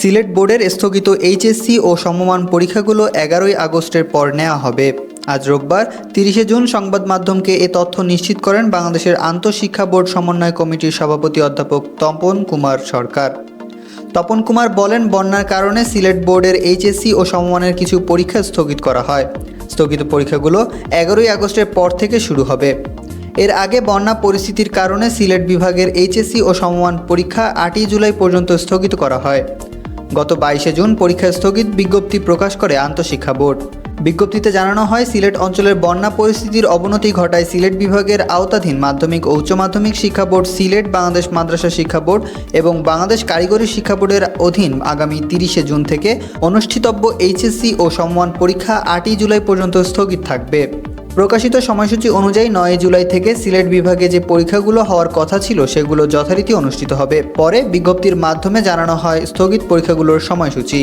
সিলেট বোর্ডের স্থগিত এইচএসসি ও সমমান পরীক্ষাগুলো এগারোই আগস্টের পর নেওয়া হবে। আজ রোববার, তিরিশে জুন সংবাদ মাধ্যমকে এ তথ্য নিশ্চিত করেন বাংলাদেশের আন্তঃশিক্ষা বোর্ড সমন্বয় কমিটির সভাপতি অধ্যাপক তপন কুমার সরকার। তপন কুমার বলেন, বন্যার কারণে সিলেট বোর্ডের এইচএসসি ও সমমানের কিছু পরীক্ষা স্থগিত করা হয়। স্থগিত পরীক্ষাগুলো এগারোই আগস্টের পর থেকে শুরু হবে। এর আগে বন্যা পরিস্থিতির কারণে সিলেট বিভাগের এইচএসসি ও সমমান পরীক্ষা আটই জুলাই পর্যন্ত স্থগিত করা হয়। গত বাইশে জুন পরীক্ষা স্থগিত বিজ্ঞপ্তি প্রকাশ করে আন্তঃশিক্ষা বোর্ড। বিজ্ঞপ্তিতে জানানো হয়, সিলেট অঞ্চলের বন্যা পরিস্থিতির অবনতি ঘটায় সিলেট বিভাগের আওতাধীন মাধ্যমিক ও উচ্চ মাধ্যমিক শিক্ষা বোর্ড, সিলেট বাংলাদেশ মাদ্রাসা শিক্ষা বোর্ড এবং বাংলাদেশ কারিগরি শিক্ষা বোর্ডের অধীন আগামী তিরিশে জুন থেকে অনুষ্ঠিতব্য এইচএসসি ও সম্মান পরীক্ষা আটই জুলাই পর্যন্ত স্থগিত থাকবে। প্রকাশিত সময়সূচি অনুযায়ী নয় জুলাই থেকে সিলেট বিভাগে যে পরীক্ষাগুলো হওয়ার কথা ছিল, সেগুলো যথারীতি অনুষ্ঠিত হবে। পরে বিজ্ঞপ্তির মাধ্যমে জানানো হয় স্থগিত পরীক্ষাগুলোর সময়সূচি।